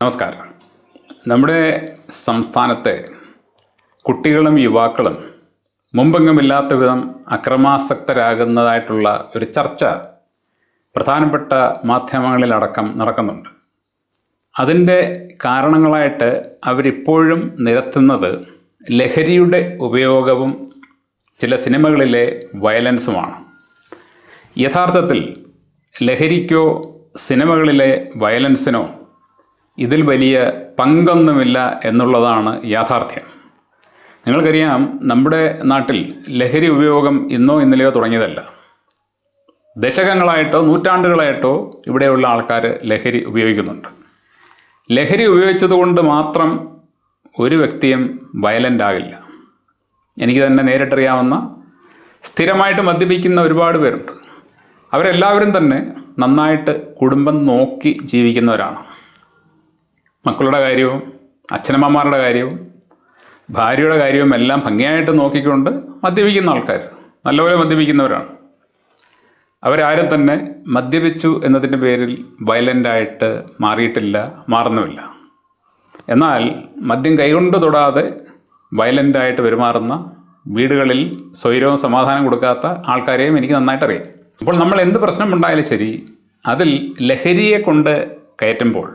നമസ്കാരം. നമ്മുടെ സംസ്ഥാനത്തെ കുട്ടികളും യുവാക്കളും മുമ്പെങ്ങുമില്ലാത്ത വിധം അക്രമാസക്തരാകുന്നതായിട്ടുള്ള ഒരു ചർച്ച പ്രധാനപ്പെട്ട മാധ്യമങ്ങളിലടക്കം നടക്കുന്നുണ്ട്. അതിന്റെ കാരണങ്ങളായിട്ട് അവരിപ്പോഴും നിരത്തുന്നത് ലഹരിയുടെ ഉപയോഗവും ചില സിനിമകളിലെ വയലൻസുമാണ്. യഥാർത്ഥത്തിൽ ലഹരിക്കോ സിനിമകളിലെ വയലൻസിനോ ഇതിൽ വലിയ പങ്കൊന്നുമില്ല എന്നുള്ളതാണ് യാഥാർത്ഥ്യം. നിങ്ങൾക്കറിയാം നമ്മുടെ നാട്ടിൽ ലഹരി ഉപയോഗം ഇന്നോ ഇന്നലെയോ തുടങ്ങിയതല്ല. ദശകങ്ങളായിട്ടോ നൂറ്റാണ്ടുകളായിട്ടോ ഇവിടെയുള്ള ആൾക്കാർ ലഹരി ഉപയോഗിക്കുന്നുണ്ട്. ലഹരി ഉപയോഗിച്ചതുകൊണ്ട് മാത്രം ഒരു വ്യക്തിയും വയലന്റ് ആകില്ല. എനിക്ക് തന്നെ നേരിട്ടറിയാവുന്ന സ്ഥിരമായിട്ട് മദ്യപിക്കുന്ന ഒരുപാട് പേരുണ്ട്. അവരെല്ലാവരും തന്നെ നന്നായിട്ട് കുടുംബം നോക്കി ജീവിക്കുന്നവരാണ്. മക്കളുടെ കാര്യവും അച്ഛനമ്മമാരുടെ കാര്യവും ഭാര്യയുടെ കാര്യവും എല്ലാം ഭംഗിയായിട്ട് നോക്കിക്കൊണ്ട് മദ്യപിക്കുന്ന ആൾക്കാർ. നല്ലപോലെ മദ്യപിക്കുന്നവരാണ്. അവരാരും തന്നെ മദ്യപിച്ചു എന്നതിന്റെ പേരിൽ വയലന്റായിട്ട് മാറിയിട്ടില്ല മാറുന്നുമില്ല. എന്നാൽ മദ്യം കൈകൊണ്ട് തൊടാതെ വയലന്റായിട്ട് പെരുമാറുന്ന വീടുകളിൽ സ്വൈരവും സമാധാനം കൊടുക്കാത്ത ആൾക്കാരെയും എനിക്ക് നന്നായിട്ട് അറിയാം അപ്പോൾ നമ്മൾ എന്ത് പ്രശ്നമുണ്ടായാലും ശരി അതിൽ ലഹരിയെ കൊണ്ട് കയറ്റുമ്പോൾ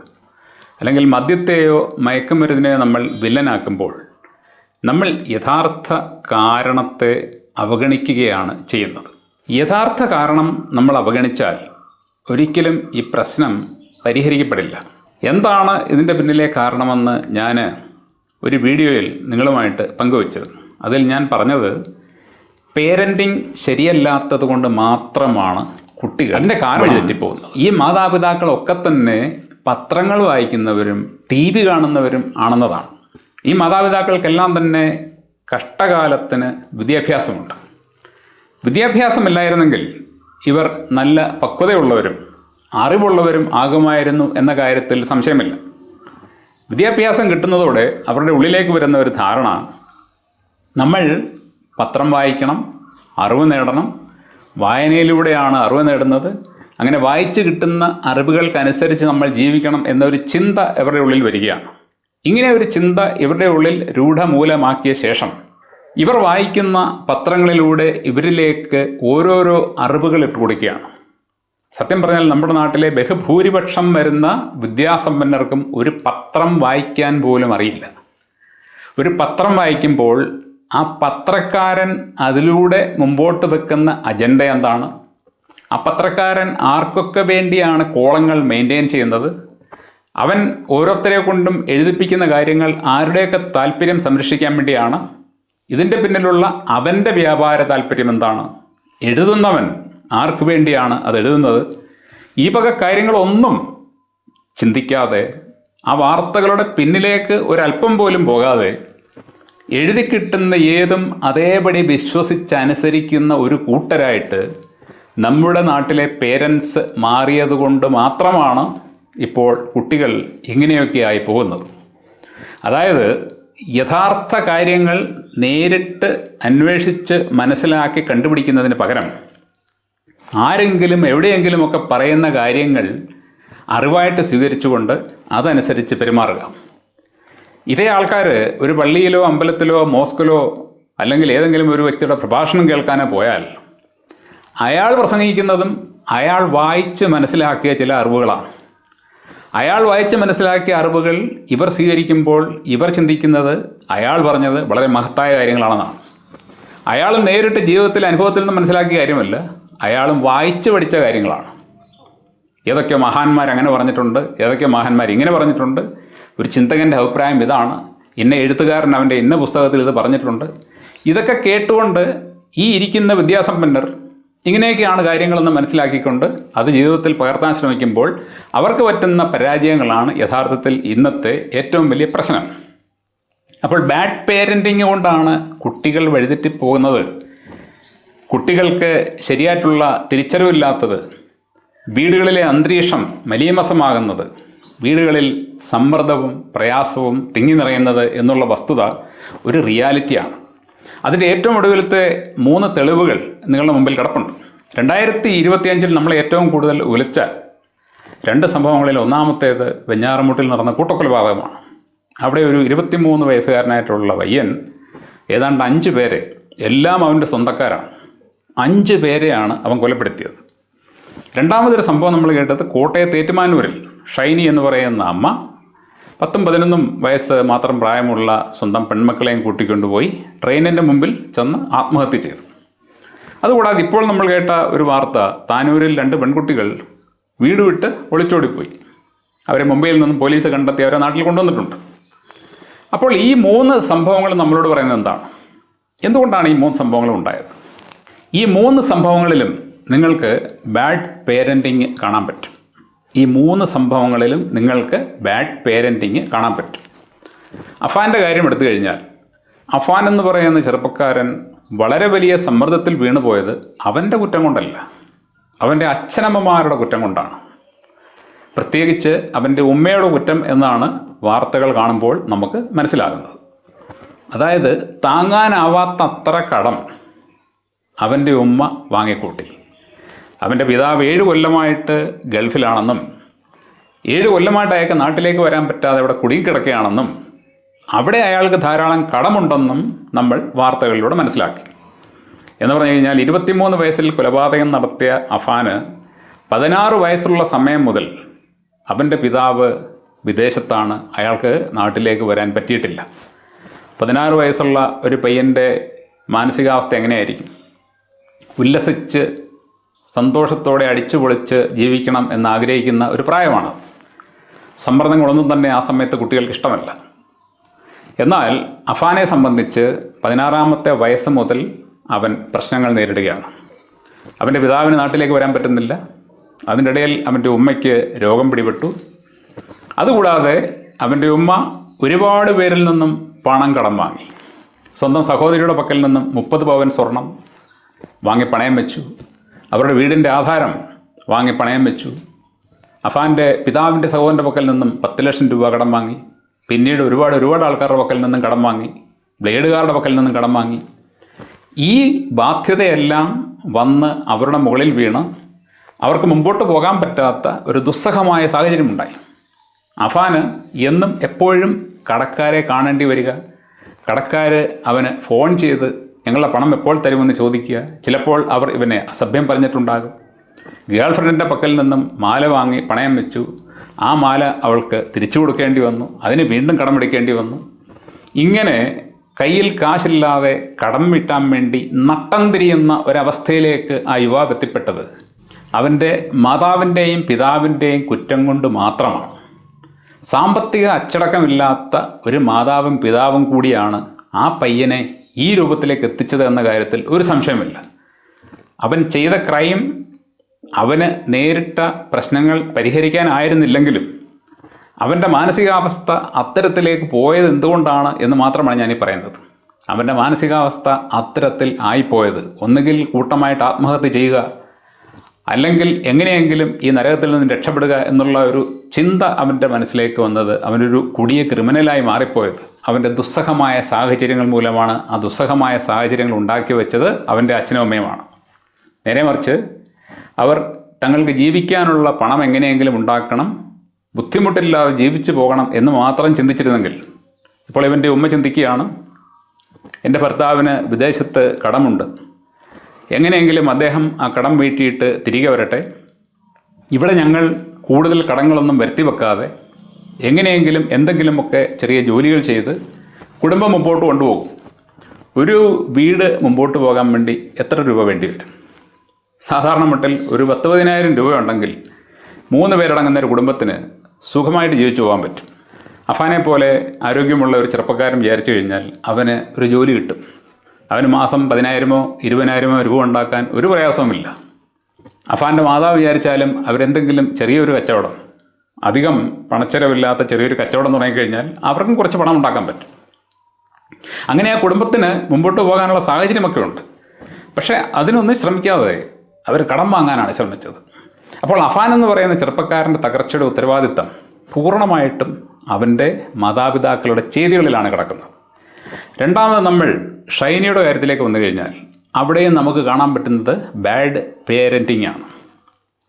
അല്ലെങ്കിൽ മദ്യത്തെയോ മയക്കുമരുന്നിനെയോ നമ്മൾ വില്ലനാക്കുമ്പോൾ നമ്മൾ യഥാർത്ഥ കാരണത്തെ അവഗണിക്കുകയാണ് ചെയ്യുന്നത്. യഥാർത്ഥ കാരണം നമ്മൾ അവഗണിച്ചാൽ ഒരിക്കലും ഈ പ്രശ്നം പരിഹരിക്കപ്പെടില്ല. എന്താണ് ഇതിന്റെ പിന്നിലെ കാരണമെന്ന് ഞാൻ ഒരു വീഡിയോയിൽ നിങ്ങളുമായിട്ട് പങ്കുവച്ചിരുന്നു. അതിൽ ഞാൻ പറഞ്ഞത് പേരന്റിങ് ശരിയല്ലാത്തത് കൊണ്ട് മാത്രമാണ് കുട്ടികൾ അതിന്റെ കാരണം തെറ്റിപ്പോകുന്നത് ഈ മാതാപിതാക്കളൊക്കെ തന്നെ പത്രങ്ങൾ വായിക്കുന്നവരും ടി വി കാണുന്നവരും ആണെന്നതാണ്. ഈ മാതാപിതാക്കൾക്കെല്ലാം തന്നെ കഷ്ടകാലത്തിന് വിദ്യാഭ്യാസമുണ്ട്. വിദ്യാഭ്യാസമില്ലായിരുന്നെങ്കിൽ ഇവർ നല്ല പക്വതയുള്ളവരും അറിവുള്ളവരും ആകുമായിരുന്നു എന്ന കാര്യത്തിൽ സംശയമില്ല. വിദ്യാഭ്യാസം കിട്ടുന്നതോടെ അവരുടെ ഉള്ളിലേക്ക് വരുന്ന ഒരു ധാരണ നമ്മൾ പത്രം വായിക്കണം അറിവ് നേടണം വായനയിലൂടെയാണ് അറിവ് നേടുന്നത് അങ്ങനെ വായിച്ചു കിട്ടുന്ന അറിവുകൾക്കനുസരിച്ച് നമ്മൾ ജീവിക്കണം എന്നൊരു ചിന്ത ഇവരുടെ ഉള്ളിൽ വരികയാണ്. ഇങ്ങനെ ഒരു ചിന്ത ഇവരുടെ ഉള്ളിൽ രൂഢമൂലമാക്കിയ ശേഷം ഇവർ വായിക്കുന്ന പത്രങ്ങളിലൂടെ ഇവരിലേക്ക് ഓരോരോ അറിവുകൾ ഇട്ട് കൊടുക്കുകയാണ്. സത്യം പറഞ്ഞാൽ നമ്മുടെ നാട്ടിലെ ബഹുഭൂരിപക്ഷം വരുന്ന വിദ്യാസമ്പന്നർക്കും ഒരു പത്രം വായിക്കാൻ പോലും അറിയില്ല. ഒരു പത്രം വായിക്കുമ്പോൾ ആ പത്രക്കാരൻ അതിലൂടെ മുമ്പോട്ട് വെക്കുന്ന അജണ്ട എന്താണ്? ആ പത്രക്കാരൻ ആർക്കൊക്കെ വേണ്ടിയാണ് കോളങ്ങൾ മെയിന്റെയിൻ ചെയ്യുന്നത്? അവൻ ഓരോരുത്തരെ കൊണ്ടും എഴുതിപ്പിക്കുന്ന കാര്യങ്ങൾ ആരുടെയൊക്കെ താല്പര്യം സംരക്ഷിക്കാൻ വേണ്ടിയാണ്? ഇതിന്റെ പിന്നിലുള്ള അവന്റെ വ്യാപാര താല്പര്യം എന്താണ്? എഴുതുന്നവൻ ആർക്ക് വേണ്ടിയാണ് അത് എഴുതുന്നത്? ഈ വക കാര്യങ്ങളൊന്നും ചിന്തിക്കാതെ ആ വാർത്തകളുടെ പിന്നിലേക്ക് ഒരല്പം പോലും പോകാതെ എഴുതി കിട്ടുന്ന ഏതും അതേപടി വിശ്വസിച്ചനുസരിക്കുന്ന ഒരു കൂട്ടരായിട്ട് നമ്മുടെ നാട്ടിലെ പേരൻസ് മാറിയതുകൊണ്ട് മാത്രമാണ് ഇപ്പോൾ കുട്ടികൾ ഇങ്ങനെയൊക്കെ ആയി പോകുന്നത്. അതായത് യഥാർത്ഥ കാര്യങ്ങൾ നേരിട്ട് അന്വേഷിച്ച് മനസ്സിലാക്കി കണ്ടുപിടിക്കുന്നതിന് പകരം ആരെങ്കിലും എവിടെയെങ്കിലുമൊക്കെ പറയുന്ന കാര്യങ്ങൾ അറിവായിട്ട് സ്വീകരിച്ചുകൊണ്ട് അതനുസരിച്ച് പെരുമാറുക. ഇതേ ആൾക്കാർ ഒരു പള്ളിയിലോ അമ്പലത്തിലോ മോസ്കിലോ അല്ലെങ്കിൽ ഏതെങ്കിലും ഒരു വ്യക്തിയുടെ പ്രഭാഷണം കേൾക്കാനോ പോയാൽ അയാൾ പ്രസംഗിക്കുന്നതും അയാൾ വായിച്ച് മനസ്സിലാക്കിയ ചില അറിവുകളാണ്. അയാൾ വായിച്ച് മനസ്സിലാക്കിയ അറിവുകൾ ഇവർ സ്വീകരിക്കുമ്പോൾ ഇവർ ചിന്തിക്കുന്നത് അയാൾ പറഞ്ഞത് വളരെ മഹത്തായ കാര്യങ്ങളാണെന്നാണ്. അയാൾ നേരിട്ട് ജീവിതത്തിൽ അനുഭവത്തിൽ നിന്ന് മനസ്സിലാക്കിയ കാര്യമല്ല അയാളും വായിച്ച് പഠിച്ച കാര്യങ്ങളാണ്. ഏതൊക്കെ മഹാന്മാർ അങ്ങനെ പറഞ്ഞിട്ടുണ്ട് ഏതൊക്കെ മഹാന്മാർ ഇങ്ങനെ പറഞ്ഞിട്ടുണ്ട് ഒരു ചിന്തകന്റെ അഭിപ്രായം ഇതാണ് ഇന്ന എഴുത്തുകാരൻ അവന്റെ ഇന്ന പുസ്തകത്തിൽ ഇത് പറഞ്ഞിട്ടുണ്ട്. ഇതൊക്കെ കേട്ടുകൊണ്ട് ഈ ഇരിക്കുന്ന വിദ്യാസമ്പന്നർ ഇങ്ങനെയൊക്കെയാണ് കാര്യങ്ങളെന്ന് മനസ്സിലാക്കിക്കൊണ്ട് അത് ജീവിതത്തിൽ പകർത്താൻ ശ്രമിക്കുമ്പോൾ അവർക്ക് പറ്റുന്ന പരാജയങ്ങളാണ് യഥാർത്ഥത്തിൽ ഇന്നത്തെ ഏറ്റവും വലിയ പ്രശ്നം. അപ്പോൾ ബാഡ് പേരന്റിങ് കൊണ്ടാണ് കുട്ടികൾ വഴിതെറ്റിപ്പോകുന്നത് കുട്ടികൾക്ക് ശരിയായിട്ടുള്ള തിരിച്ചറിവില്ലാത്തത് വീടുകളിലെ അന്തരീക്ഷം മലീമസമാകുന്നത് വീടുകളിൽ സമ്മർദ്ദവും പ്രയാസവും തിങ്ങി നിറയുന്നത് എന്നുള്ള വസ്തുത ഒരു റിയാലിറ്റിയാണ്. അതിന്റെ ഏറ്റവും ഒടുവിലത്തെ മൂന്ന് തെളിവുകൾ നിങ്ങളുടെ മുമ്പിൽ കിടപ്പുണ്ട്. രണ്ടായിരത്തി ഇരുപത്തിയഞ്ചിൽ നമ്മൾ ഏറ്റവും കൂടുതൽ ഉലച്ച രണ്ട് സംഭവങ്ങളിൽ ഒന്നാമത്തേത് വെഞ്ഞാറമൂട്ടിൽ നടന്ന കൂട്ടക്കൊലപാതകമാണ്. അവിടെ ഒരു ഇരുപത്തിമൂന്ന് വയസ്സുകാരനായിട്ടുള്ള പയ്യൻ ഏതാണ്ട് അഞ്ച് പേരെ എല്ലാം അവന്റെ സ്വന്തക്കാരാണ്. അഞ്ച് പേരെയാണ് അവൻ കൊലപ്പെടുത്തിയത്. രണ്ടാമതൊരു സംഭവം നമ്മൾ കേട്ടത് കോട്ടയത്ത് ഏറ്റുമാനൂരിൽ ഷൈനി എന്ന് പറയുന്ന അമ്മ പത്തും പതിനൊന്നും വയസ്സ് മാത്രം പ്രായമുള്ള സ്വന്തം പെൺമക്കളെയും കൂട്ടിക്കൊണ്ടുപോയി ട്രെയിനിന്റെ മുമ്പിൽ ചെന്ന് ആത്മഹത്യ ചെയ്തു. അതുകൂടാതെ ഇപ്പോൾ നമ്മൾ കേട്ട ഒരു വാർത്ത താനൂരിൽ രണ്ട് പെൺകുട്ടികൾ വീട് വിട്ട് ഒളിച്ചോടിപ്പോയി. അവരെ മുംബൈയിൽ നിന്നും പോലീസ് കണ്ടെത്തി അവരെ നാട്ടിൽ കൊണ്ടുവന്നിട്ടുണ്ട്. അപ്പോൾ ഈ മൂന്ന് സംഭവങ്ങൾ നമ്മളോട് പറയുന്നത് എന്താണ്? എന്തുകൊണ്ടാണ് ഈ മൂന്ന് സംഭവങ്ങളും ഉണ്ടായത്? ഈ മൂന്ന് സംഭവങ്ങളിലും നിങ്ങൾക്ക് ബാഡ് പേരന്റിങ് കാണാൻ പറ്റും. ഈ മൂന്ന് സംഭവങ്ങളിലും നിങ്ങൾക്ക് ബാഡ് പേരന്റിങ് കാണാൻ പറ്റും. അഫാന്റെ കാര്യം എടുത്തു കഴിഞ്ഞാൽ അഫാൻ എന്ന് പറയുന്ന ചെറുപ്പക്കാരൻ വളരെ വലിയ സമ്മർദ്ദത്തിൽ വീണുപോയത് അവന്റെ കുറ്റം കൊണ്ടല്ല. അവന്റെ അച്ഛനമ്മമാരുടെ കുറ്റം കൊണ്ടാണ്. പ്രത്യേകിച്ച് അവന്റെ ഉമ്മയുടെ കുറ്റം എന്നാണ് വാർത്തകൾ കാണുമ്പോൾ നമുക്ക് മനസ്സിലാകുന്നത്. അതായത് താങ്ങാനാവാത്ത അത്ര കടം അവന്റെ ഉമ്മ വാങ്ങിക്കൂട്ടി. അവന്റെ പിതാവ് ഏഴ് കൊല്ലമായിട്ട് ഗൾഫിലാണെന്നും ഏഴ് കൊല്ലമായിട്ട് അയാൾക്ക് നാട്ടിലേക്ക് വരാൻ പറ്റാതെ അവിടെ കുടുങ്ങിക്കിടക്കുകയാണെന്നും അവിടെ അയാൾക്ക് ധാരാളം കടമുണ്ടെന്നും നമ്മൾ വാർത്തകളിലൂടെ മനസ്സിലാക്കി. എന്ന് പറഞ്ഞു കഴിഞ്ഞാൽ ഇരുപത്തിമൂന്ന് വയസ്സിൽ കൊലപാതകം നടത്തിയ അഫാന് പതിനാറ് വയസ്സുള്ള സമയം മുതൽ അവന്റെ പിതാവ് വിദേശത്താണ് അയാൾക്ക് നാട്ടിലേക്ക് വരാൻ പറ്റിയിട്ടില്ല. പതിനാറ് വയസ്സുള്ള ഒരു പയ്യന്റെ മാനസികാവസ്ഥ എങ്ങനെയായിരിക്കും? ഉല്ലസിച്ച് സന്തോഷത്തോടെ അടിച്ചു പൊളിച്ച് ജീവിക്കണം എന്നാഗ്രഹിക്കുന്ന ഒരു പ്രായമാണ്. സമ്മർദ്ദങ്ങളൊന്നും തന്നെ ആ സമയത്ത് കുട്ടികൾക്ക് ഇഷ്ടമല്ല. എന്നാൽ അഫാനെ സംബന്ധിച്ച് പതിനാറാമത്തെ വയസ്സ് മുതൽ അവൻ പ്രശ്നങ്ങൾ നേരിടുകയാണ്. അവന്റെ പിതാവിന് നാട്ടിലേക്ക് വരാൻ പറ്റുന്നില്ല. അതിനിടയിൽ അവന്റെ ഉമ്മയ്ക്ക് രോഗം പിടിപെട്ടു. അതുകൂടാതെ അവന്റെ ഉമ്മ ഒരുപാട് പേരിൽ നിന്നും പണം കടം വാങ്ങി. സ്വന്തം സഹോദരിയുടെ പക്കൽ നിന്നും മുപ്പത് പവൻ സ്വർണം വാങ്ങി പണയം വെച്ചു. അവരുടെ വീടിന്റെ ആധാരം വാങ്ങി പണയം വെച്ചു. അഫാന്റെ പിതാവിന്റെ സഹോദരന്റെ പക്കൽ നിന്നും പത്ത് ലക്ഷം രൂപ കടം വാങ്ങി. പിന്നീട് ഒരുപാട് ഒരുപാട് ആൾക്കാരുടെ പക്കൽ നിന്നും കടം വാങ്ങി. ബ്ലേഡുകാരുടെ പക്കൽ നിന്നും കടം വാങ്ങി. ഈ ബാധ്യതയെല്ലാം വന്ന് അവരുടെ മുകളിൽ വീണ് അവർക്ക് മുമ്പോട്ട് പോകാൻ പറ്റാത്ത ഒരു ദുസ്സഹമായ സാഹചര്യമുണ്ടായി അഫാന് എന്നും എപ്പോഴും കടക്കാരെ കാണേണ്ടി വരിക. കടക്കാർ അവന് ഫോൺ ചെയ്ത് ഞങ്ങളുടെ പണം എപ്പോൾ തരുമെന്ന് ചോദിക്കുക. ചിലപ്പോൾ അവർ ഇവനെ അസഭ്യം പറഞ്ഞിട്ടുണ്ടാകും. ഗേൾ ഫ്രണ്ടിന്റെ പക്കൽ നിന്നും മാല വാങ്ങി പണയം വെച്ചു. ആ മാല അവൾക്ക് തിരിച്ചു കൊടുക്കേണ്ടി വന്നു. അതിന് വീണ്ടും കടമെടുക്കേണ്ടി വന്നു. ഇങ്ങനെ കയ്യിൽ കാശില്ലാതെ കടം വിട്ടാൻ വേണ്ടി നട്ടം തിരിയുന്ന ഒരവസ്ഥയിലേക്ക് ആ യുവാവ് എത്തിപ്പെട്ടത്. അവന്റെ മാതാവിന്റെയും പിതാവിന്റെയും കുറ്റം കൊണ്ട് മാത്രമാണ്. സാമ്പത്തിക അച്ചടക്കമില്ലാത്ത ഒരു മാതാവും പിതാവും കൂടിയാണ് ആ പയ്യനെ ഈ രൂപത്തിലേക്ക് എത്തിച്ചത് എന്ന കാര്യത്തിൽ ഒരു സംശയമില്ല. അവൻ ചെയ്ത ക്രൈം അവന് നേരിട്ട പ്രശ്നങ്ങൾ പരിഹരിക്കാനായിരുന്നില്ലെങ്കിലും അവന്റെ മാനസികാവസ്ഥ അത്തരത്തിലേക്ക് പോയത് എന്തുകൊണ്ടാണ് എന്ന് മാത്രമാണ് ഞാനീ പറയുന്നത്. അവന്റെ മാനസികാവസ്ഥ അത്തരത്തിൽ ആയിപ്പോയത് ഒന്നുകിൽ കൂട്ടമായിട്ട് ആത്മഹത്യ ചെയ്യുക അല്ലെങ്കിൽ എങ്ങനെയെങ്കിലും ഈ നരകത്തിൽ നിന്ന് രക്ഷപ്പെടുക എന്നുള്ള ഒരു ചിന്ത അവന്റെ മനസ്സിലേക്ക് വന്നത് അവനൊരു കുടിയ ക്രിമിനലായി മാറിപ്പോയത്. അവന്റെ ദുസ്സഹമായ സാഹചര്യങ്ങൾ മൂലമാണ് ആ ദുസ്സഹമായ സാഹചര്യങ്ങൾ ഉണ്ടാക്കി വെച്ചത് അവന്റെ അച്ഛനും അമ്മയുമാണ്. നേരെ മറിച്ച് അവർ തങ്ങൾക്ക് ജീവിക്കാനുള്ള പണം എങ്ങനെയെങ്കിലും ഉണ്ടാക്കണം ബുദ്ധിമുട്ടില്ലാതെ ജീവിച്ചു പോകണം എന്ന് മാത്രം ചിന്തിച്ചിരുന്നെങ്കിൽ. ഇപ്പോൾ ഇവന്റെ ഉമ്മ ചിന്തിക്കുകയാണ് എന്റെ ഭർത്താവിന് വിദേശത്ത് കടമുണ്ട്. എങ്ങനെയെങ്കിലും അദ്ദേഹം ആ കടം വീട്ടിയിട്ട് തിരികെ വരട്ടെ. ഇവിടെ ഞങ്ങൾ കൂടുതൽ കടങ്ങളൊന്നും വരുത്തി വെക്കാതെ എങ്ങനെയെങ്കിലും എന്തെങ്കിലുമൊക്കെ ചെറിയ ജോലികൾ ചെയ്ത് കുടുംബം മുമ്പോട്ട് കൊണ്ടുപോകും. ഒരു വീട് മുമ്പോട്ട് പോകാൻ വേണ്ടി എത്ര രൂപ വേണ്ടി വരും? സാധാരണ മട്ടിൽ ഒരു പത്ത് പതിനായിരം രൂപ ഉണ്ടെങ്കിൽ മൂന്ന് പേരടങ്ങുന്ന ഒരു കുടുംബത്തിന് സുഖമായിട്ട് ജീവിച്ചു പോകാൻ പറ്റും. അഫാനെ പോലെ ആരോഗ്യമുള്ള ഒരു ചെറുപ്പക്കാരൻ വിചാരിച്ചു കഴിഞ്ഞാൽ അവന് ഒരു ജോലി കിട്ടും. അവന് മാസം പതിനായിരമോ ഇരുപതിനായിരമോ രൂപ ഉണ്ടാക്കാൻ ഒരു പ്രയാസവുമില്ല. അഫാന്റെ മാതാവ് വിചാരിച്ചാലും അവരെന്തെങ്കിലും ചെറിയൊരു കച്ചവടം അധികം പണച്ചെലവില്ലാത്ത ചെറിയൊരു കച്ചവടം തുടങ്ങിക്കഴിഞ്ഞാൽ അവർക്കും കുറച്ച് പണം ഉണ്ടാക്കാൻ പറ്റും. അങ്ങനെ ആ കുടുംബത്തിന് മുമ്പോട്ട് പോകാനുള്ള സാഹചര്യമൊക്കെ ഉണ്ട്. പക്ഷേ അതിനൊന്നും ശ്രമിക്കാതെ അവർ കടം വാങ്ങാനാണ് ശ്രമിച്ചത്. അപ്പോൾ അഫാൻ എന്ന് പറയുന്ന ചെറുപ്പക്കാരന്റെ തകർച്ചയുടെ ഉത്തരവാദിത്തം പൂർണമായിട്ടും അവന്റെ മാതാപിതാക്കളുടെ ചെയ്തികളിലാണ് കിടക്കുന്നത്. രണ്ടാമത് നമ്മൾ ഷൈനിയുടെ കാര്യത്തിലേക്ക് വന്നു കഴിഞ്ഞാൽ അവിടെയും നമുക്ക് കാണാൻ പറ്റുന്നത് ബാഡ് പേരന്റിംഗ് ആണ്.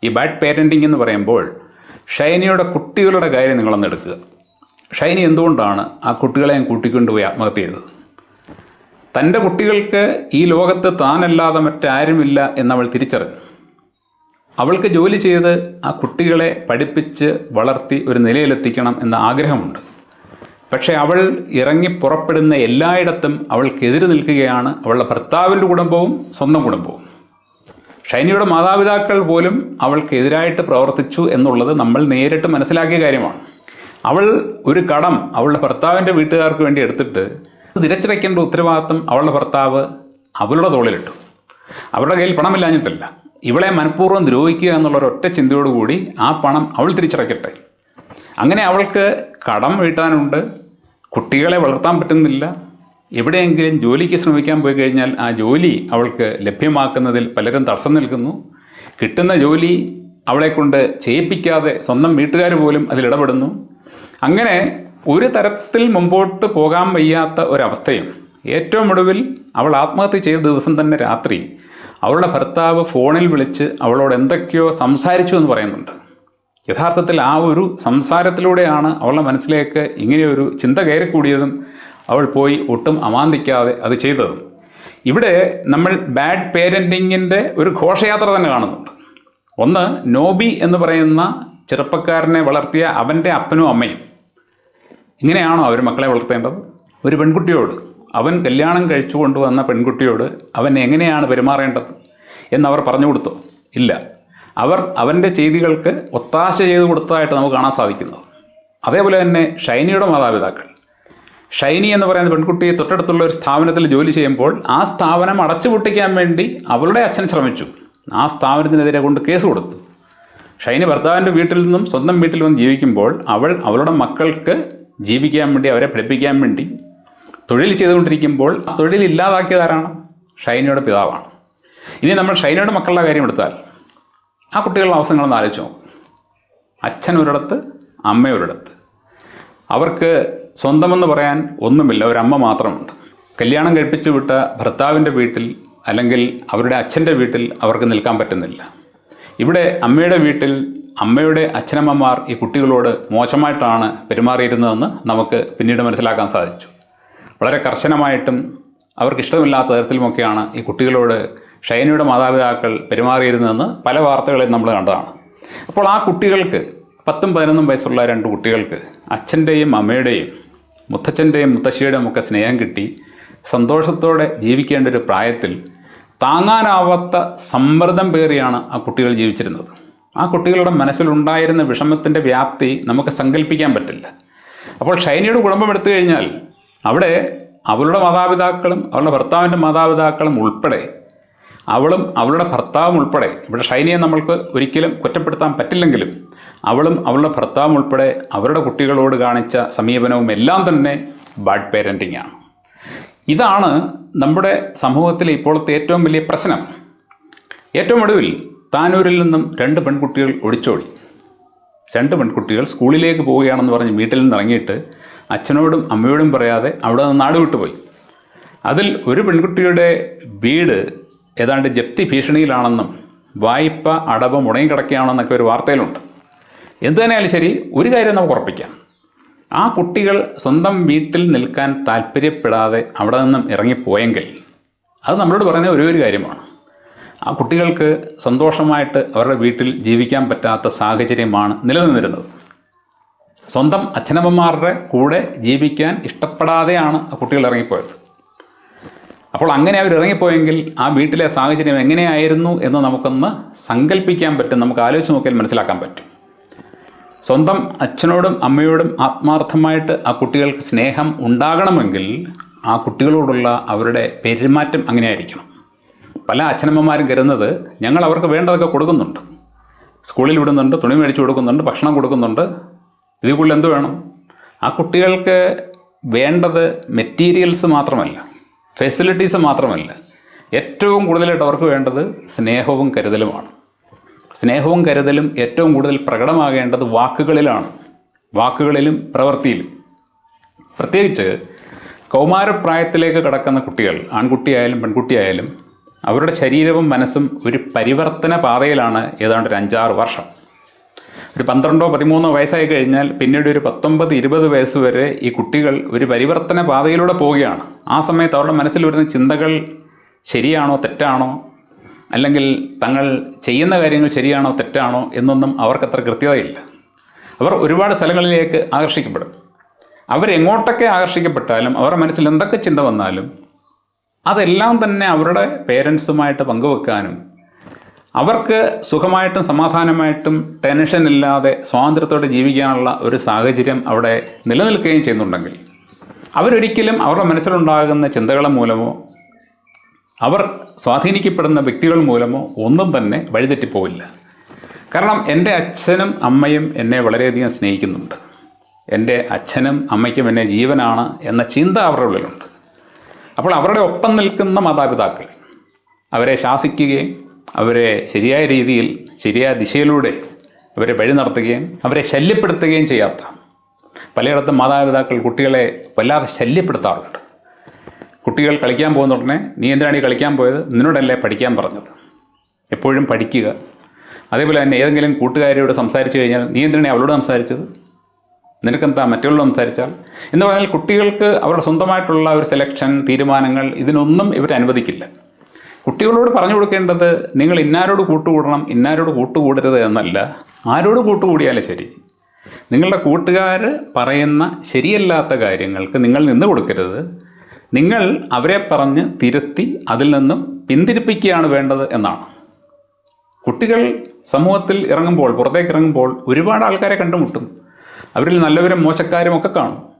ഈ ബാഡ് പേരന്റിംഗ് എന്ന് പറയുമ്പോൾ ഷൈനിയുടെ കുട്ടികളുടെ കാര്യം നിങ്ങളൊന്ന് എടുക്കുക. ഷൈനി എന്തുകൊണ്ടാണ് ആ കുട്ടികളെയും കൂട്ടിക്കൊണ്ടുപോയി ആത്മഹത്യ ചെയ്തത്? തന്റെ കുട്ടികൾക്ക് ഈ ലോകത്ത് താനല്ലാതെ മറ്റാരുമില്ല എന്നവൾ തിരിച്ചറിഞ്ഞു. അവൾക്ക് ജോലി ചെയ്ത് ആ കുട്ടികളെ പഠിപ്പിച്ച് വളർത്തി ഒരു നിലയിലെത്തിക്കണം എന്ന ആഗ്രഹമുണ്ട്. പക്ഷേ അവൾ ഇറങ്ങി പുറപ്പെടുന്ന എല്ലായിടത്തും അവൾക്കെതിരെ നിൽക്കുകയാണ്. അവളുടെ ഭർത്താവിന്റെ കുടുംബവും സ്വന്തം കുടുംബവും ഷൈനിയുടെ മാതാപിതാക്കൾ പോലും അവൾക്കെതിരായിട്ട് പ്രവർത്തിച്ചു എന്നുള്ളത് നമ്മൾ നേരിട്ട് മനസ്സിലാക്കിയ കാര്യമാണ്. അവൾ ഒരു കടം അവളുടെ ഭർത്താവിന്റെ വീട്ടുകാർക്ക് വേണ്ടി എടുത്തിട്ട് തിരച്ചടയ്ക്കേണ്ട ഉത്തരവാദിത്തം അവളുടെ ഭർത്താവ് അവളുടെ തോളിലിട്ടു. അവരുടെ കയ്യിൽ പണമില്ലാഞ്ഞിട്ടല്ല. ഇവളെ മനഃപൂർവം ദ്രോഹിക്കുക എന്നുള്ള ഒരൊറ്റ ചിന്തയോടുകൂടി ആ പണം അവൾ തിരിച്ചടയ്ക്കട്ടെ അങ്ങനെ അവൾക്ക് കടം വീട്ടാനുണ്ട് കുട്ടികളെ വളർത്താൻ പറ്റുന്നില്ല. എവിടെയെങ്കിലും ജോലിക്ക് ശ്രമിക്കാൻ പോയി കഴിഞ്ഞാൽ ആ ജോലി അവൾക്ക് ലഭ്യമാക്കുന്നതിൽ പലരും തടസ്സം നിൽക്കുന്നു. കിട്ടുന്ന ജോലി അവളെക്കൊണ്ട് ചെയ്യിപ്പിക്കാതെ സ്വന്തം വീട്ടുകാർ പോലും അതിലിടപെടുന്നു അങ്ങനെ ഒരു തരത്തിൽ മുമ്പോട്ട് പോകാൻ വയ്യാത്ത ഒരവസ്ഥയും ഏറ്റവും ഒടുവിൽ അവൾ ആത്മഹത്യ ചെയ്ത ദിവസം തന്നെ രാത്രി അവളുടെ ഭർത്താവ് ഫോണിൽ വിളിച്ച് അവളോട് എന്തൊക്കെയോ സംസാരിച്ചു എന്ന് പറയുന്നുണ്ട്. യഥാർത്ഥത്തിൽ ആ ഒരു സംസാരത്തിലൂടെയാണ് അവളുടെ മനസ്സിലേക്ക് ഇങ്ങനെയൊരു ചിന്ത കയറിക്കൂടിയതും അവൾ പോയി ഒട്ടും അമാന്തിക്കാതെ അത് ചെയ്തതും. ഇവിടെ നമ്മൾ ബാഡ് പേരന്റിങ്ങിന്റെ ഒരു ഘോഷയാത്ര തന്നെ കാണുന്നുണ്ട്. ഒന്ന് നോബി എന്ന് പറയുന്ന ചെറുപ്പക്കാരനെ വളർത്തിയ അവന്റെ അപ്പനും അമ്മയും. ഇങ്ങനെയാണോ അവർ മക്കളെ വളർത്തേണ്ടത്? ഒരു പെൺകുട്ടിയോട്. അവൻ കല്യാണം കഴിച്ചു കൊണ്ടുവന്ന പെൺകുട്ടിയോട് അവൻ എങ്ങനെയാണ് പെരുമാറേണ്ടത്? എന്നവർ പറഞ്ഞു കൊടുത്തു. ഇല്ല. അവർ അവന്റെ ചെയ്തികൾക്ക് ഒത്താശ ചെയ്തു കൊടുത്തതായിട്ട് നമുക്ക് കാണാൻ സാധിക്കുന്നത് അതേപോലെ തന്നെ ഷൈനിയുടെ മാതാപിതാക്കൾ. ഷൈനി എന്ന് പറയുന്ന പെൺകുട്ടിയെ തൊട്ടടുത്തുള്ള ഒരു സ്ഥാപനത്തിൽ ജോലി ചെയ്യുമ്പോൾ ആ സ്ഥാപനം അടച്ചു പൊട്ടിക്കാൻ വേണ്ടി അവളുടെ അച്ഛൻ ശ്രമിച്ചു. ആ സ്ഥാപനത്തിനെതിരെ കൊണ്ട് കേസ് കൊടുത്തു. ഷൈനി ഭർത്താവിന്റെ വീട്ടിൽ നിന്നും സ്വന്തം വീട്ടിൽ വന്ന് ജീവിക്കുമ്പോൾ അവൾ അവളുടെ മക്കൾക്ക് ജീവിക്കാൻ വേണ്ടി അവരെ പഠിപ്പിക്കാൻ വേണ്ടി തൊഴിൽ ചെയ്തുകൊണ്ടിരിക്കുമ്പോൾ ആ തൊഴിൽ ഇല്ലാതാക്കിയതാരാണ്? ഷൈനിയുടെ പിതാവാണ്. ഇനി നമ്മൾ ഷൈനിയുടെ മക്കളുടെ കാര്യം എടുത്താൽ ആ കുട്ടികളുടെ അവസരങ്ങളൊന്ന് ആലോചിച്ച്. അച്ഛൻ ഒരിടത്ത് അമ്മ ഒരിടത്ത്. അവർക്ക് സ്വന്തമെന്ന് പറയാൻ ഒന്നുമില്ല ഒരമ്മ മാത്രമുണ്ട്. കല്യാണം കഴിപ്പിച്ചു വിട്ട ഭർത്താവിന്റെ വീട്ടിൽ അല്ലെങ്കിൽ അവരുടെ അച്ഛന്റെ വീട്ടിൽ അവർക്ക് നിൽക്കാൻ പറ്റുന്നില്ല. ഇവിടെ അമ്മയുടെ വീട്ടിൽ അമ്മയുടെ അച്ഛനമ്മമാർ ഈ കുട്ടികളോട് മോശമായിട്ടാണ് പെരുമാറിയിരുന്നതെന്ന് നമുക്ക് പിന്നീട് മനസ്സിലാക്കാൻ സാധിച്ചു. വളരെ കർശനമായിട്ടും അവർക്ക് ഇഷ്ടമില്ലാത്ത തരത്തിലുമൊക്കെയാണ് ഈ കുട്ടികളോട് ഷൈനയുടെ മാതാപിതാക്കൾ പെരുമാറിയിരുന്നതെന്ന് പല വാർത്തകളിൽ നമ്മൾ കണ്ടതാണ്. അപ്പോൾ ആ കുട്ടികൾക്ക് പത്തും പതിനൊന്നും വയസ്സുള്ള രണ്ട് കുട്ടികൾക്ക് അച്ഛന്റെയും അമ്മയുടെയും മുത്തച്ഛന്റെയും മുത്തശ്ശിയുടെയും ഒക്കെ സ്നേഹം കിട്ടി. സന്തോഷത്തോടെ ജീവിക്കേണ്ട ഒരു പ്രായത്തിൽ താങ്ങാനാവാത്ത സമ്മർദ്ദം പേറിയാണ് ആ കുട്ടികൾ ജീവിച്ചിരുന്നത്. ആ കുട്ടികളുടെ മനസ്സിലുണ്ടായിരുന്ന വിഷമത്തിന്റെ വ്യാപ്തി നമുക്ക് സങ്കല്പിക്കാൻ പറ്റില്ല. അപ്പോൾ ഷൈനിയുടെ കുടുംബം എടുത്തു കഴിഞ്ഞാൽ അവിടെ അവളുടെ മാതാപിതാക്കളും അവളുടെ ഭർത്താവിന്റെ മാതാപിതാക്കളും ഉൾപ്പെടെ അവളും അവളുടെ ഭർത്താവും ഉൾപ്പെടെ ഇവിടെ ഷൈനിയെ നമ്മൾക്ക് ഒരിക്കലും കുറ്റപ്പെടുത്താൻ പറ്റില്ലെങ്കിലും അവളും അവളുടെ ഭർത്താവും ഉൾപ്പെടെ അവരുടെ കുട്ടികളോട് കാണിച്ച സമീപനവും എല്ലാം തന്നെ ബാഡ് പേരന്റിംഗ് ആണ്. ഇതാണ് നമ്മുടെ സമൂഹത്തിലെ ഇപ്പോഴത്തെ ഏറ്റവും വലിയ പ്രശ്നം. ഏറ്റവും ഒടുവിൽ താനൂരിൽ നിന്നും രണ്ട് പെൺകുട്ടികൾ ഒളിച്ചോടി. രണ്ട് പെൺകുട്ടികൾ സ്കൂളിലേക്ക് പോവുകയാണെന്ന് പറഞ്ഞ് വീട്ടിൽ നിന്ന് ഇറങ്ങിയിട്ട് അച്ഛനോടും അമ്മയോടും പറയാതെ അവിടെ നിന്ന് നാട് വിട്ടുപോയി. അതിൽ ഒരു പെൺകുട്ടിയുടെ വീട് ഏതാണ്ട് ജപ്തി ഭീഷണിയിലാണെന്നും വായ്പ അടവ് മുടങ്ങിക്കിടക്കുകയാണെന്നൊക്കെ ഒരു വാർത്തയിലുണ്ട്. എന്തു തന്നെയാലും ശരി ഒരു കാര്യം നമുക്ക് ഉറപ്പിക്കാം. ആ കുട്ടികൾ സ്വന്തം വീട്ടിൽ നിൽക്കാൻ താല്പര്യപ്പെടാതെ അവിടെ നിന്നും ഇറങ്ങിപ്പോയെങ്കിൽ അത് നമ്മളോട് പറയുന്ന ഒരേ ഒരു കാര്യമാണ്. ആ കുട്ടികൾക്ക് സന്തോഷമായിട്ട് അവരുടെ വീട്ടിൽ ജീവിക്കാൻ പറ്റാത്ത സാഹചര്യമാണ് നിലനിന്നിരുന്നത്. സ്വന്തം അച്ഛനമ്മമാരുടെ കൂടെ ജീവിക്കാൻ ഇഷ്ടപ്പെടാതെയാണ് ആ കുട്ടികൾ ഇറങ്ങിപ്പോയത്. അപ്പോൾ അങ്ങനെ അവർ ഇറങ്ങിപ്പോയെങ്കിൽ ആ വീട്ടിലെ സാഹചര്യം എങ്ങനെയായിരുന്നു എന്ന് നമുക്കൊന്ന് സങ്കല്പിക്കാൻ പറ്റും. നമുക്ക് ആലോചിച്ച് നോക്കിയാൽ മനസ്സിലാക്കാൻ പറ്റും. സ്വന്തം അച്ഛനോടും അമ്മയോടും ആത്മാർത്ഥമായിട്ട് ആ കുട്ടികൾക്ക് സ്നേഹം ഉണ്ടാകണമെങ്കിൽ ആ കുട്ടികളോടുള്ള അവരുടെ പെരുമാറ്റം അങ്ങനെയായിരിക്കണം. പല അച്ഛനമ്മമാരും കരുതുന്നത് ഞങ്ങൾ അവർക്ക് വേണ്ടതൊക്കെ കൊടുക്കുന്നുണ്ട്. സ്കൂളിൽ വിടുന്നുണ്ട് തുണി മേടിച്ചു കൊടുക്കുന്നുണ്ട് ഭക്ഷണം കൊടുക്കുന്നുണ്ട്. ഇതിൽ കൂടുതൽ എന്ത് വേണം? ആ കുട്ടികൾക്ക് വേണ്ടത് മെറ്റീരിയൽസ് മാത്രമല്ല. ഫെസിലിറ്റീസ് മാത്രമല്ല ഏറ്റവും കൂടുതലായിട്ട് അവർക്ക് വേണ്ടത് സ്നേഹവും കരുതലുമാണ്. സ്നേഹവും കരുതലും ഏറ്റവും കൂടുതൽ പ്രകടമാകേണ്ടത് വാക്കുകളിലാണ് വാക്കുകളിലും പ്രവൃത്തിയിലും. പ്രത്യേകിച്ച് കൗമാരപ്രായത്തിലേക്ക് കടക്കുന്ന കുട്ടികൾ ആൺകുട്ടിയായാലും പെൺകുട്ടിയായാലും അവരുടെ ശരീരവും മനസ്സും ഒരു പരിവർത്തന പാതയിലാണ് ഏതാണ്ട് ഒരു അഞ്ചാറ് വർഷം. ഒരു പന്ത്രണ്ടോ പതിമൂന്നോ വയസ്സായി കഴിഞ്ഞാൽ പിന്നീട് ഒരു പത്തൊമ്പത് ഇരുപത് വയസ്സ് വരെ ഈ കുട്ടികൾ ഒരു പരിവർത്തന പാതയിലൂടെ പോവുകയാണ്. ആ സമയത്ത് അവരുടെ മനസ്സിൽ വരുന്ന ചിന്തകൾ ശരിയാണോ തെറ്റാണോ? അല്ലെങ്കിൽ തങ്ങൾ ചെയ്യുന്ന കാര്യങ്ങൾ ശരിയാണോ തെറ്റാണോ എന്നൊന്നും അവർക്കത്ര കൃത്യതയില്ല. അവർ ഒരുപാട് സ്ഥലങ്ങളിലേക്ക് ആകർഷിക്കപ്പെടും. അവരെങ്ങോട്ടൊക്കെ ആകർഷിക്കപ്പെട്ടാലും അവരുടെ മനസ്സിൽ എന്തൊക്കെ ചിന്ത വന്നാലും അതെല്ലാം തന്നെ അവരുടെ പേരൻസുമായിട്ട് പങ്കുവെക്കാനും അവർക്ക് സുഖമായിട്ടും സമാധാനമായിട്ടും ടെൻഷൻ ഇല്ലാതെ സ്വാതന്ത്ര്യത്തോടെ ജീവിക്കാനുള്ള ഒരു സാഹചര്യം അവിടെ നിലനിൽക്കുകയും ചെയ്യുന്നുണ്ടെങ്കിൽ അവരൊരിക്കലും അവരുടെ മനസ്സിലുണ്ടാകുന്ന ചിന്തകൾ മൂലമോ അവർ സ്വാധീനിക്കപ്പെടുന്ന വ്യക്തികൾ മൂലമോ ഒന്നും തന്നെ വഴിതെറ്റിപ്പോവില്ല. കാരണം എന്റെ അച്ഛനും അമ്മയും എന്നെ വളരെയധികം സ്നേഹിക്കുന്നുണ്ട്. എന്റെ അച്ഛനും അമ്മയ്ക്കും എന്നെ ജീവനാണ് എന്ന ചിന്ത അവരുടെ ഉള്ളിലുണ്ട്. അപ്പോൾ അവരുടെ ഒപ്പം നിൽക്കുന്ന മാതാപിതാക്കൾ അവരെ ശാസിക്കുകയും അവരെ ശരിയായ രീതിയിൽ ശരിയായ ദിശയിലൂടെ അവരെ വഴി നടത്തുകയും അവരെ ശല്യപ്പെടുത്തുകയും ചെയ്യാത്ത പലയിടത്തും മാതാപിതാക്കൾ കുട്ടികളെ വല്ലാതെ ശല്യപ്പെടുത്താറുണ്ട്. കുട്ടികൾ കളിക്കാൻ പോകുന്ന ഉടനെ നീ എന്തിനാണ് ഈ കളിക്കാൻ പോയത്? നിന്നോടല്ലേ പഠിക്കാൻ പറഞ്ഞത്? എപ്പോഴും പഠിക്കുക. അതേപോലെ തന്നെ ഏതെങ്കിലും കൂട്ടുകാരിയോട് സംസാരിച്ചു കഴിഞ്ഞാൽ നീ എന്തിനാണ് അവളോട് സംസാരിച്ചത്? നിനക്കെന്താ മറ്റുള്ളവർ സംസാരിച്ചാൽ? എന്ന് പറഞ്ഞാൽ കുട്ടികൾക്ക് അവരുടെ സ്വന്തമായിട്ടുള്ള ഒരു സെലക്ഷൻ തീരുമാനങ്ങൾ ഇതിനൊന്നും ഇവർ അനുവദിക്കില്ല. കുട്ടികളോട് പറഞ്ഞു കൊടുക്കേണ്ടത് നിങ്ങൾ ഇന്നാരോട് കൂട്ടുകൂടണം ഇന്നാരോട് കൂട്ടുകൂടരുത് എന്നല്ല. ആരോട് കൂട്ടുകൂടിയാലും ശരി. നിങ്ങളുടെ കൂട്ടുകാർ പറയുന്ന ശരിയല്ലാത്ത കാര്യങ്ങൾക്ക് നിങ്ങൾ നിന്ന് കൊടുക്കരുത്. നിങ്ങൾ അവരെ പറഞ്ഞ് തിരുത്തി അതിൽ നിന്നും പിന്തിരിപ്പിക്കുകയാണ് വേണ്ടത് എന്നാണ്. കുട്ടികൾ സമൂഹത്തിൽ ഇറങ്ങുമ്പോൾ പുറത്തേക്ക് ഇറങ്ങുമ്പോൾ ഒരുപാട് ആൾക്കാരെ കണ്ടുമുട്ടും. അവരിൽ നല്ലവരും മോശക്കാരും ഒക്കെ കാണും.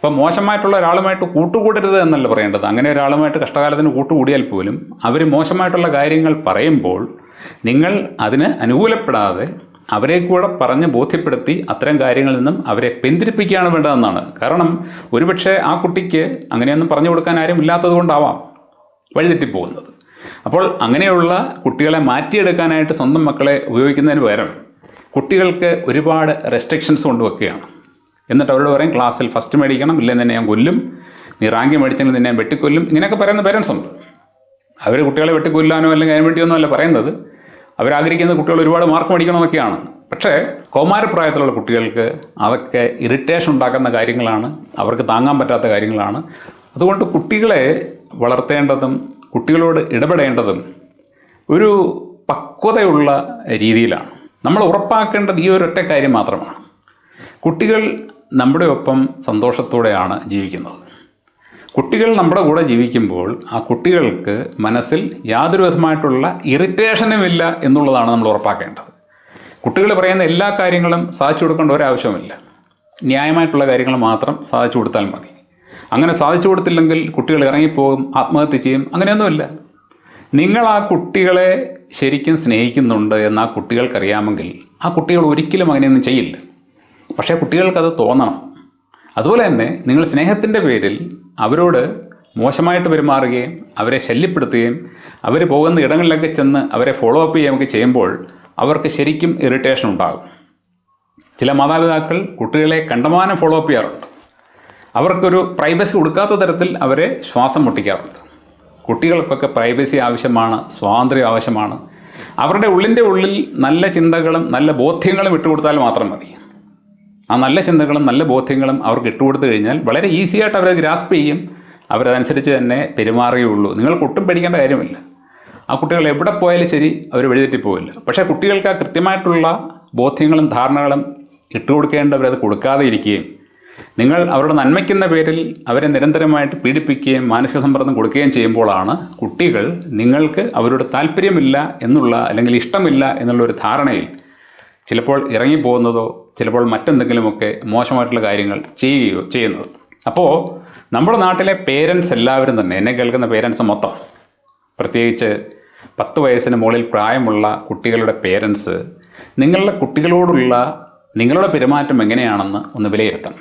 അപ്പോൾ മോശമായിട്ടുള്ള ഒരാളുമായിട്ട് കൂട്ടുകൂടരുത് എന്നല്ല പറയേണ്ടത്. അങ്ങനെ ഒരാളുമായിട്ട് കഷ്ടകാലത്തിന് കൂട്ടുകൂടിയാൽ പോലും അവർ മോശമായിട്ടുള്ള കാര്യങ്ങൾ പറയുമ്പോൾ നിങ്ങൾ അതിന് അനുകൂലപ്പെടാതെ അവരെ കൂടെ പറഞ്ഞ് ബോധ്യപ്പെടുത്തി അത്തരം കാര്യങ്ങളിൽ നിന്നും അവരെ പിന്തിരിപ്പിക്കുകയാണ് വേണ്ടതെന്നാണ്. കാരണം ഒരുപക്ഷെ ആ കുട്ടിക്ക് അങ്ങനെയൊന്നും പറഞ്ഞു കൊടുക്കാൻ ആരും ഇല്ലാത്തത് കൊണ്ടാവാം വഴിതെറ്റിപ്പോകുന്നത്. അപ്പോൾ അങ്ങനെയുള്ള കുട്ടികളെ മാറ്റിയെടുക്കാനായിട്ട് സ്വന്തം മക്കളെ ഉപയോഗിക്കുന്നതിന് പകരം കുട്ടികൾക്ക് ഒരുപാട് റെസ്ട്രിക്ഷൻസ് കൊണ്ടുവെക്കുകയാണ്. എന്നിട്ട് അവരോട് പറയും ക്ലാസ്സിൽ ഫസ്റ്റ് മേടിക്കണം ഇല്ലെങ്കിൽ നിന്നെ ഞാൻ കൊല്ലും. നീ റാങ്കി മേടിച്ചെങ്കിൽ നിന്നെ വെട്ടിക്കൊല്ലും. ഇങ്ങനെയൊക്കെ പറയുന്ന പേരൻസ് ഉണ്ട്. അവർ കുട്ടികളെ വെട്ടിക്കൊല്ലാനോ അല്ലെങ്കിൽ അതിന് വേണ്ടിയൊന്നും അല്ല പറയുന്നത്. അവരാഗ്രഹിക്കുന്ന കുട്ടികൾ ഒരുപാട് മാർക്ക് മേടിക്കണമെന്നൊക്കെയാണ്. പക്ഷേ കൗമാരപ്രായത്തിലുള്ള കുട്ടികൾക്ക് അതൊക്കെ ഇറിറ്റേഷൻ ഉണ്ടാക്കുന്ന കാര്യങ്ങളാണ്. അവർക്ക് താങ്ങാൻ പറ്റാത്ത കാര്യങ്ങളാണ്. അതുകൊണ്ട് കുട്ടികളെ വളർത്തേണ്ടതും കുട്ടികളോട് ഇടപെടേണ്ടതും ഒരു പക്വതയുള്ള രീതിയിലാണ്. നമ്മൾ ഉറപ്പാക്കേണ്ടത് ഈ ഒരൊറ്റ കാര്യം മാത്രമാണ്. കുട്ടികൾ നമ്മുടെ ഒപ്പം സന്തോഷത്തോടെയാണ് ജീവിക്കുന്നത്. കുട്ടികൾ നമ്മുടെ കൂടെ ജീവിക്കുമ്പോൾ ആ കുട്ടികൾക്ക് മനസ്സിൽ യാതൊരു വിധമായിട്ടുള്ള ഇറിറ്റേഷനും ഇല്ല എന്നുള്ളതാണ് നമ്മൾ ഉറപ്പാക്കേണ്ടത്. കുട്ടികൾ പറയുന്ന എല്ലാ കാര്യങ്ങളും സാധിച്ചു കൊടുക്കേണ്ട ഒരാവശ്യമില്ല ന്യായമായിട്ടുള്ള കാര്യങ്ങൾ മാത്രം സാധിച്ചു കൊടുത്താൽ മതി. അങ്ങനെ സാധിച്ചു കൊടുത്തില്ലെങ്കിൽ കുട്ടികൾ ഇറങ്ങിപ്പോകും ആത്മഹത്യ ചെയ്യും അങ്ങനെയൊന്നുമില്ല. നിങ്ങൾ ആ കുട്ടികളെ ശരിക്കും സ്നേഹിക്കുന്നുണ്ട് എന്ന് ആ കുട്ടികൾക്കറിയാമെങ്കിൽ ആ കുട്ടികൾ ഒരിക്കലും അങ്ങനെയൊന്നും ചെയ്യില്ല. പക്ഷേ കുട്ടികൾക്കത് തോന്നണം. അതുപോലെ തന്നെ നിങ്ങൾ സ്നേഹത്തിന്റെ പേരിൽ അവരോട് മോശമായിട്ട് പെരുമാറുകയും അവരെ ശല്യപ്പെടുത്തുകയും അവർ പോകുന്ന ഇടങ്ങളിലൊക്കെ ചെന്ന് അവരെ ഫോളോ അപ്പ് ചെയ്യുകയൊക്കെ ചെയ്യുമ്പോൾ അവർക്ക് ശരിക്കും ഇറിറ്റേഷൻ ഉണ്ടാകും. ചില മാതാപിതാക്കൾ കുട്ടികളെ കണ്ടമാനം ഫോളോ അപ്പ് ചെയ്യാറുണ്ട്. അവർക്കൊരു പ്രൈവസി കൊടുക്കാത്ത തരത്തിൽ അവരെ ശ്വാസം മുട്ടിക്കാറുണ്ട്. കുട്ടികൾക്കൊക്കെ പ്രൈവസി ആവശ്യമാണ് സ്വാതന്ത്ര്യം ആവശ്യമാണ്. അവരുടെ ഉള്ളിന്റെ ഉള്ളിൽ നല്ല ചിന്തകളും നല്ല ബോധ്യങ്ങളും ഇട്ടുകൊടുത്താൽ മാത്രം മതി. ആ നല്ല ചിന്തകളും നല്ല ബോധ്യങ്ങളും അവർക്ക് ഇട്ടുകൊടുത്തു കഴിഞ്ഞാൽ വളരെ ഈസിയായിട്ട് ആയിട്ട് അവരെ ഗ്രാസ്പ് ചെയ്യും. അവരതനുസരിച്ച് തന്നെ പെരുമാറുകയുള്ളൂ. നിങ്ങൾക്ക് ഒട്ടും പേടിക്കേണ്ട കാര്യമില്ല. ആ കുട്ടികൾ എവിടെ പോയാലും ശരി അവർ വഴിതെറ്റിപ്പോവില്ല പക്ഷേ കുട്ടികൾക്ക് ആ കൃത്യമായിട്ടുള്ള ബോധ്യങ്ങളും ധാരണകളും ഇട്ടുകൊടുക്കേണ്ടവരത് കൊടുക്കാതെ ഇരിക്കുകയും നിങ്ങൾ അവരുടെ നന്മയ്ക്കുന്ന പേരിൽ അവരെ നിരന്തരമായിട്ട് പീഡിപ്പിക്കുകയും മാനസിക സമ്മർദ്ദം കൊടുക്കുകയും ചെയ്യുമ്പോഴാണ് കുട്ടികൾ നിങ്ങൾക്ക് അവരോട് താല്പര്യമില്ല എന്നുള്ള അല്ലെങ്കിൽ ഇഷ്ടമില്ല എന്നുള്ള ഒരു ധാരണയിൽ ചിലപ്പോൾ ഇറങ്ങിപ്പോകുന്നതോ ചിലപ്പോൾ മറ്റെന്തെങ്കിലുമൊക്കെ മോശമായിട്ടുള്ള കാര്യങ്ങൾ ചെയ്യുകയോ ചെയ്യുന്നത്. അപ്പോൾ നമ്മുടെ നാട്ടിലെ പേരൻസ് എല്ലാവരും തന്നെ എന്നെ കേൾക്കുന്ന പേരൻസ് മൊത്തം പ്രത്യേകിച്ച് പത്ത് വയസ്സിന് മുകളിൽ പ്രായമുള്ള കുട്ടികളുടെ പേരൻസ് നിങ്ങളുടെ കുട്ടികളോടുള്ള നിങ്ങളുടെ പെരുമാറ്റം എങ്ങനെയാണെന്ന് ഒന്ന് വിലയിരുത്തണം.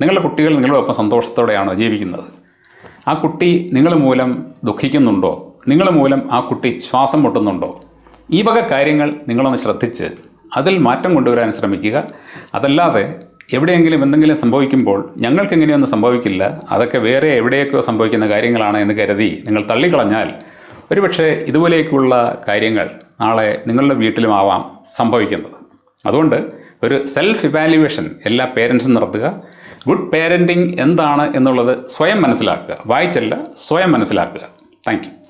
നിങ്ങളുടെ കുട്ടികൾ ഒപ്പം സന്തോഷത്തോടെയാണോ ജീവിക്കുന്നത്? ആ കുട്ടി നിങ്ങൾ മൂലം ദുഃഖിക്കുന്നുണ്ടോ? നിങ്ങൾ മൂലം ആ കുട്ടി ശ്വാസം മുട്ടുന്നുണ്ടോ? ഈ വക കാര്യങ്ങൾ നിങ്ങളൊന്ന് ശ്രദ്ധിച്ച് അതിൽ മാറ്റം കൊണ്ടുവരാൻ ശ്രമിക്കുക. അതല്ലാതെ എവിടെയെങ്കിലും എന്തെങ്കിലും സംഭവിക്കുമ്പോൾ ഞങ്ങൾക്ക് എങ്ങനെയൊന്നും സംഭവിക്കില്ല. അതൊക്കെ വേറെ എവിടെയൊക്കെയോ സംഭവിക്കുന്ന കാര്യങ്ങളാണ് എന്ന് കരുതി നിങ്ങൾ തള്ളിക്കളഞ്ഞാൽ ഒരുപക്ഷെ ഇതുപോലെയൊക്കെയുള്ള കാര്യങ്ങൾ നാളെ നിങ്ങളുടെ വീട്ടിലുമാവാം സംഭവിക്കുന്നത്. അതുകൊണ്ട് ഒരു സെൽഫ് ഇവാലുവേഷൻ എല്ലാ പേരൻസും നടത്തുക. ഗുഡ് പേരന്റിങ് എന്താണ് എന്നുള്ളത് സ്വയം മനസ്സിലാക്കുക. വായിച്ചല്ല സ്വയം മനസ്സിലാക്കുക. താങ്ക്